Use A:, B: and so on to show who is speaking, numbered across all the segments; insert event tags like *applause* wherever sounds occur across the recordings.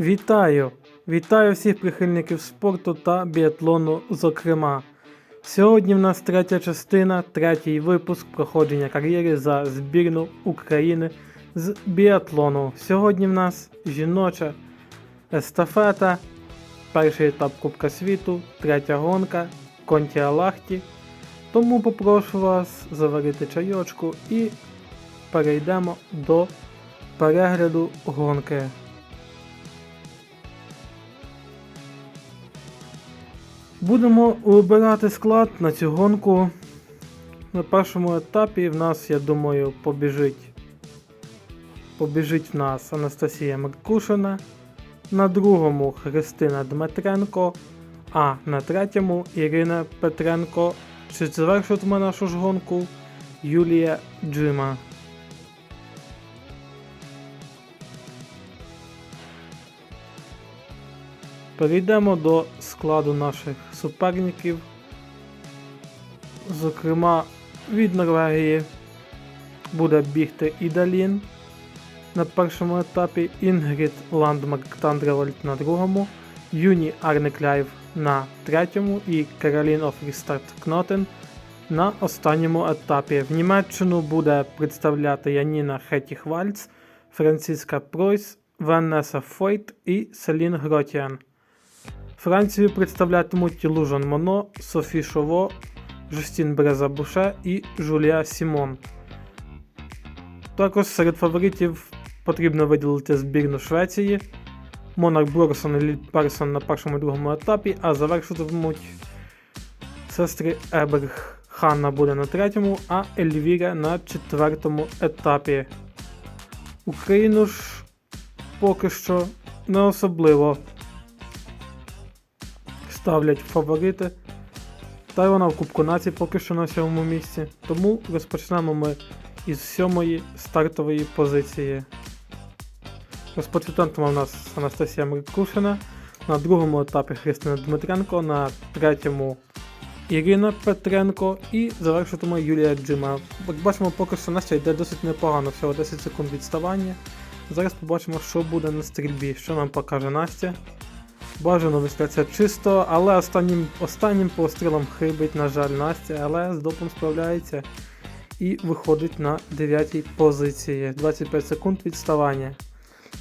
A: Вітаю! Вітаю всіх прихильників спорту та біатлону, зокрема. Сьогодні в нас третя частина, третій випуск проходження кар'єри за збірну України з біатлону. Сьогодні в нас жіноча естафета, перший етап Кубка світу, третя гонка, Конті Алахті. Тому попрошу вас заварити чайочку і перейдемо до перегляду гонки. Будемо вибирати склад на цю гонку. На першому етапі в нас, я думаю, побіжить. Побіжить в нас Анастасія Меркушина. На другому Христина Дмитренко. А на третьому Ірина Петренко. Чи завершитиме нашу ж гонку Юлія Джима. Перейдемо до складу наших суперників. Зокрема, від Норвегії буде бігти Ідалін на першому етапі, Інгрід Ландмарк Тандревольт на другому, Юні Арнекляєв на третьому і Каролін Офрістарт Кнотен на останньому етапі. В Німеччину буде представляти Яніна Хетіхвальц, Франциска Пройс, Ванеса Фойт і Селін Гротіан. Францію представлятимуть Лужан Моно, Софі Шово, Жустін Брезабуше і Жулія Сімон. Також серед фаворитів потрібно виділити збірну Швеції, Монарх Брорсон і Ліль Персон на першому і другому етапі, а завершуватимуть сестри Еберг. Ханна буде на третьому, а Ельвіра на четвертому етапі. Україну ж поки що не особливо ставлять фаворити. Та й вона в Кубку націй поки що на сьомому місці. Тому розпочнемо ми із сьомої стартової позиції. Розпочатантом у нас Анастасія Меркушина, на другому етапі Христина Дмитренко, на третьому Ірина Петренко і завершитиме Юлія Джима. Як бачимо, поки що Настя йде досить непогано, всього 10 секунд відставання. Зараз побачимо, що буде на стрільбі, що нам покаже Настя. Бажано виставляється чисто, але останнім, останнім пострілом хибить, на жаль, Настя, але з допом справляється і виходить на 9 позиції. 25 секунд відставання.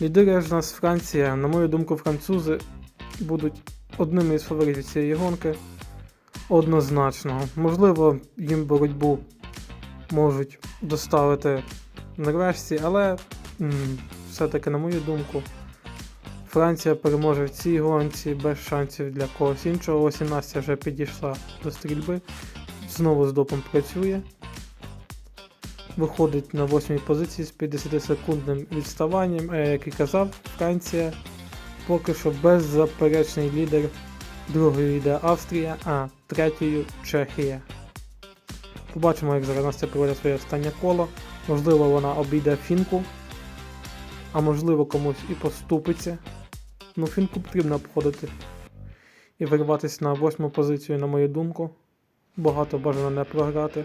A: Лідирує ж нас Франція. На мою думку, французи будуть одними із фаворитів цієї гонки. Однозначно. Можливо, їм боротьбу можуть доставити норвежці, але все-таки, на мою думку, Франція переможе в цій гонці без шансів для когось іншого. Ось і Настя вже підійшла до стрільби. Знову з допом працює. Виходить на восьмій позиції з 50-секундним відставанням. Е, як і казав, Франція поки що беззаперечний лідер. Другою йде Австрія, а третьою Чехія. Побачимо, як зараз Настя проведе своє останнє коло. Можливо, вона обійде фінку, а можливо комусь і поступиться. Ну, фінку потрібно обходити і вирватися на восьму позицію, на мою думку. Багато бажано не програти.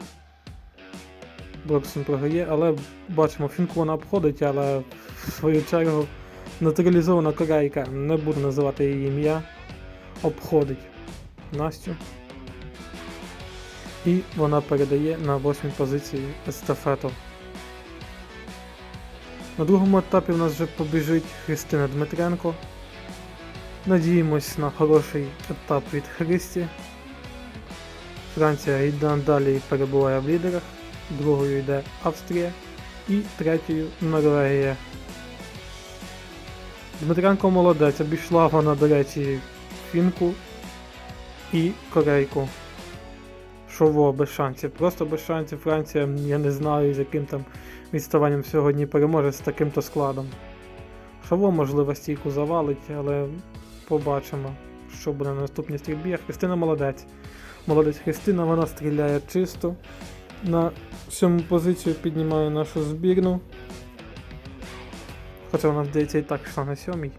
A: Броксон програє, але бачимо, фінку вона обходить, але в свою чергу натуралізована корейка, не буду називати її ім'я, обходить Настю. І вона передає на восьмій позиції естафету. На другому етапі в нас вже побіжить Христина Дмитренко. Надіємось на хороший етап від Христі. Франція йде далі перебуває в лідерах. Другою йде Австрія і третьою Норвегія. Дмитренко молодець, обійшла вона, до речі, фінку і корейку. Шово без шансів. Просто без шансів Франція, я не знаю, з яким там відставанням сьогодні переможе з таким-то складом. Шово, можливо, стійку завалить, але побачимо, що буде на наступній стрільбі. А Христина молодець. Молодець Христина, вона стріляє чисто. На сьому позицію піднімає нашу збірну. Хоча вона, здається, і так йшла на сьомій.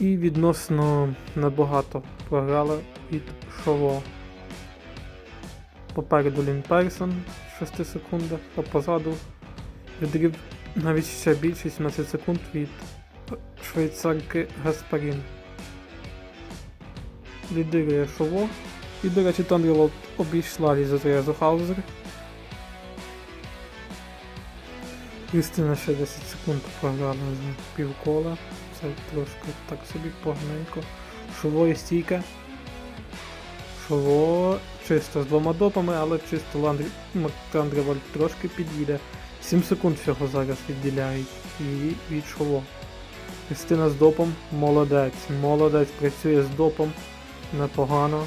A: І відносно набагато програла від Шово. Попереду Лін Персон в 6 секундах, а позаду відрив навіть ще більше 17 секунд від швейцарки Гаспарін. Лідирує Шово. І, до речі, Тондреволд обійшла Лізотрезу Хаузер. Кристина ще 10 секунд програла за півкола. Це трошки так собі поганенько. Шово і стійка. Шово чисто з двома допами, але чисто Ландрі... Тондреволд трошки під'їде. 7 секунд всього зараз відділяють її від Шово. Кристина з допом, молодець, молодець, працює з допом непогано.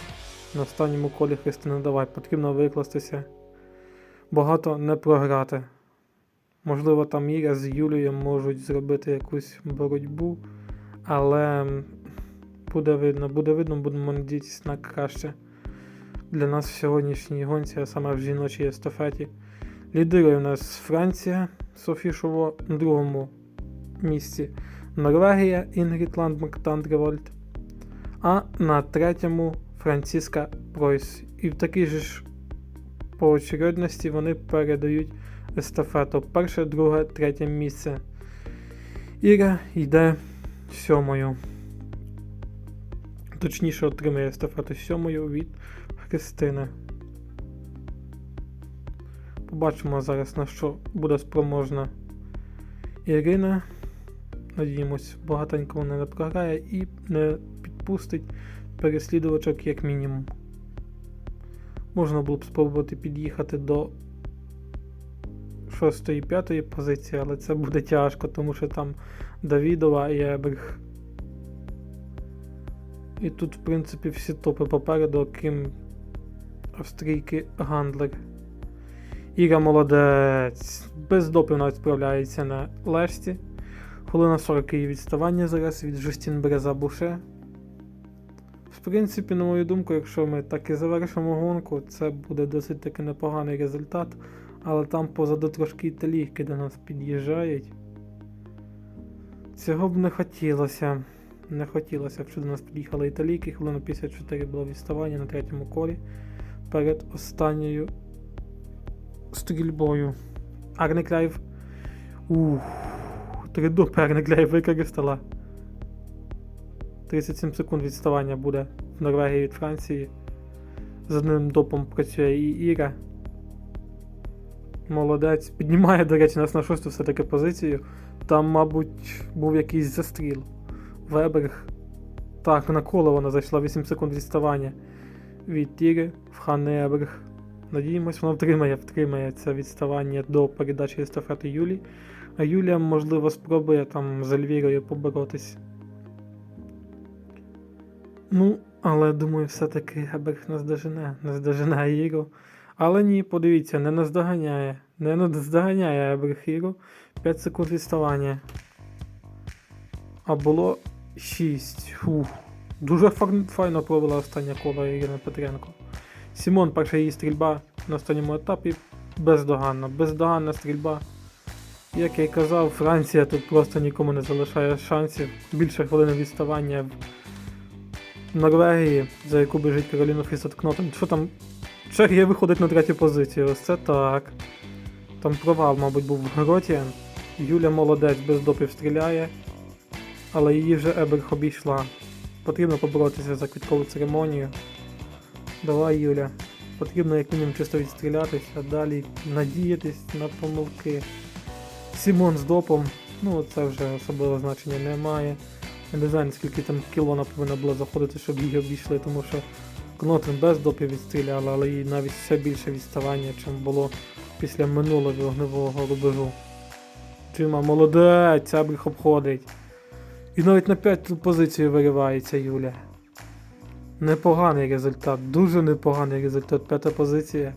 A: На останньому колі Христина давай, потрібно викластися. Багато не програти. Можливо, там Іра з Юлією можуть зробити якусь боротьбу, але буде видно, буде видно, будемо надіятися на краще. Для нас в сьогоднішній гонці, а саме в жіночій естафеті. Лідирує у нас Франція Софі Шово, на другому місці Норвегія Інгрід Ландмарк Тандревольд, а на третьому Франциска Пройс. І в такій же ж по очередності вони передають естафету. Перше, друге, третє місце. Іра йде сьомою. Точніше отримує естафету сьомою від Христини. Побачимо зараз, на що буде спроможна Ірина. Надіємось, багатенько не програє і не підпустить переслідувачок як мінімум. Можна було б спробувати під'їхати до 6-5 позиції, але це буде тяжко, тому що там Давідова і Еберг. І тут, в принципі, всі топи попереду, окрім австрійки Гандлер. Іра молодець. Без допів навіть справляється на лешті. Хвилина 40 її відставання зараз від Жустін Береза Буше. В принципі, на мою думку, якщо ми так і завершимо гонку, це буде досить таки непоганий результат. Але там позаду трошки італійки до нас під'їжджають. Цього б не хотілося. Не хотілося щоб до нас під'їхали італійки. Хвилина 54 було відставання на третьому колі перед останньою стрільбою. Арне Клайв. Ух. Три Клайв використала. 37 секунд відставання буде в Норвегії від Франції. З одним допом працює і Іра. Молодець. Піднімає, до речі, нас на шосту все-таки позицію. Там, мабуть, був якийсь застріл. Веберг. Так, на коло вона зайшла 8 секунд відставання від Тіри в Ханеберг. Надіємось, вона втримає, втримає це відставання до передачі естафети Юлі. А Юлія, можливо, спробує там з Ельвірою поборотись. Ну, але думаю, все-таки Еберг наздожене, наздожене Іру. Але ні, подивіться, не наздоганяє. Не наздоганяє Еберг Іру. 5 секунд відставання. А було 6. Фух. Дуже файно провела останнє коло Ірина Петренко. Сімон, перша її стрільба на останньому етапі бездоганна. Бездоганна стрільба. Як я й казав, Франція тут просто нікому не залишає шансів. Більше хвилини відставання в Норвегії, за яку біжить Кароліна Фрісот Кнотом. Що там? Чехія виходить на третю позицію. Ось це так. Там провал, мабуть, був в Гротіан. Юля молодець без допів стріляє. Але її вже Еберг обійшла. Потрібно поборотися за квіткову церемонію. Давай, Юля. Потрібно як мінімум чисто відстрілятись, а далі надіятись на помилки. Сімон з допом, ну це вже особливого значення не має. Я не знаю, наскільки там кіло вона повинна була заходити, щоб її обійшли, тому що Кнотин без допів відстріляла, але їй навіть все більше відставання, чим було після минулого вогневого рубежу. Тима, молодець, Абріх обходить. І навіть на п'яту позицію виривається Юля. Непоганий результат, дуже непоганий результат. П'ята позиція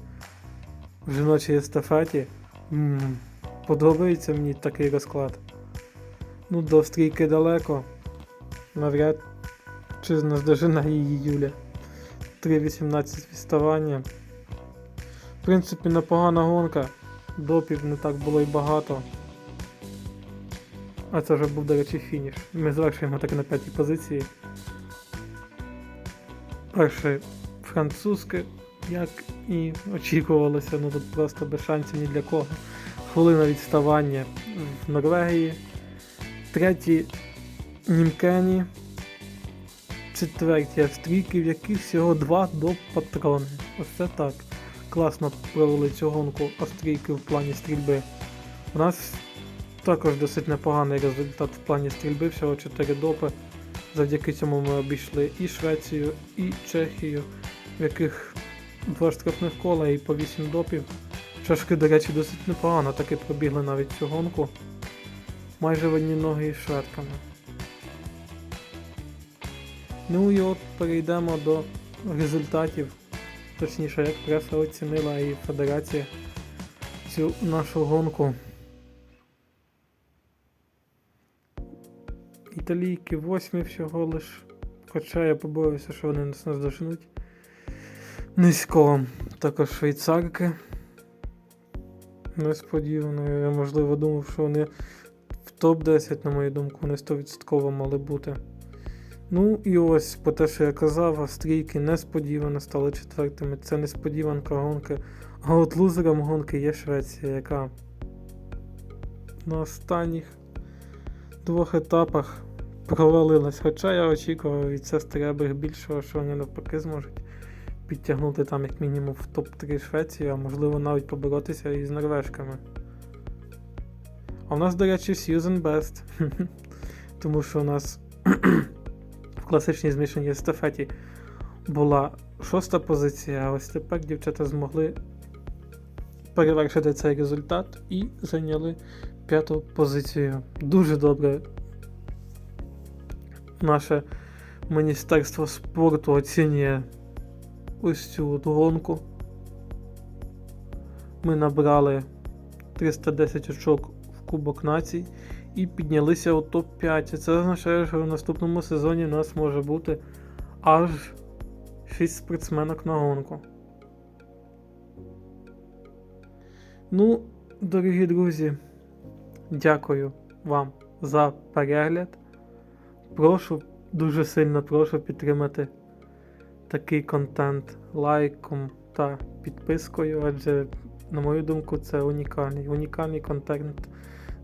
A: в жіночій естафеті. м подобається мені такий розклад. Ну, до стрійки далеко. Навряд чи наздожена її Юля. 3.18 відставання. В принципі, непогана гонка. Допів не так було й багато. А це вже був, до речі, фініш. Ми завершуємо так на п'ятій позиції. Перше французьке, як і очікувалося, ну тут просто без шансів ні для кого. Хвилина відставання в Норвегії. Третій Німкені. Четверті австрійки, в яких всього два до патрони. Ось це так. Класно провели цю гонку австрійки в плані стрільби. У нас також досить непоганий результат в плані стрільби, всього 4 допи. Завдяки цьому ми обійшли і Швецію, і Чехію, в яких два штрафних кола і по 8 допів. Чашки, до речі, досить непогано, таки пробігли навіть цю гонку. Майже в одні ноги із шведками. Ну і от перейдемо до результатів. Точніше, як преса оцінила і федерація цю нашу гонку. Італійки восьмі всього лиш. Хоча я побоююся, що вони нас наздоженуть. Низько. Також швейцарки. Несподівано. Я можливо думав, що вони в топ-10, на мою думку, вони 100% мали бути. Ну і ось по те, що я казав, австрійки несподівано стали четвертими. Це несподіванка гонки. А от лузером гонки є Швеція, яка на останніх двох етапах провалилась. Хоча я очікував від сестри Еберг більшого, що вони навпаки зможуть підтягнути там як мінімум в топ-3 Швецію, а можливо навіть поборотися із норвежками. А в нас, до речі, Susan Best. *laughs* Тому що у нас *clears throat* в класичній змішаній естафеті була шоста позиція, а ось тепер дівчата змогли перевершити цей результат і зайняли п'яту позицію. Дуже добре наше Міністерство спорту оцінює ось цю гонку. Ми набрали 310 очок в Кубок націй і піднялися у топ-5. Це означає, що в наступному сезоні у нас може бути аж 6 спортсменок на гонку. Ну, дорогі друзі, дякую вам за перегляд. Прошу, дуже сильно прошу підтримати такий контент лайком та підпискою, адже, на мою думку, це унікальний. Унікальний контент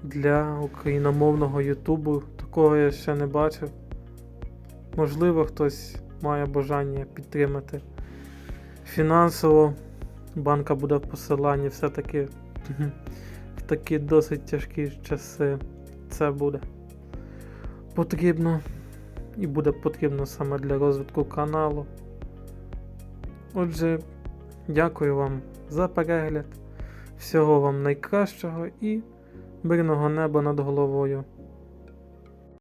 A: для україномовного Ютубу. Такого я ще не бачив. Можливо, хтось має бажання підтримати фінансово. Банка буде в посиланні все-таки в такі досить тяжкі часи це буде потрібно і буде потрібно саме для розвитку каналу. Отже, дякую вам за перегляд. Всього вам найкращого і мирного неба над головою.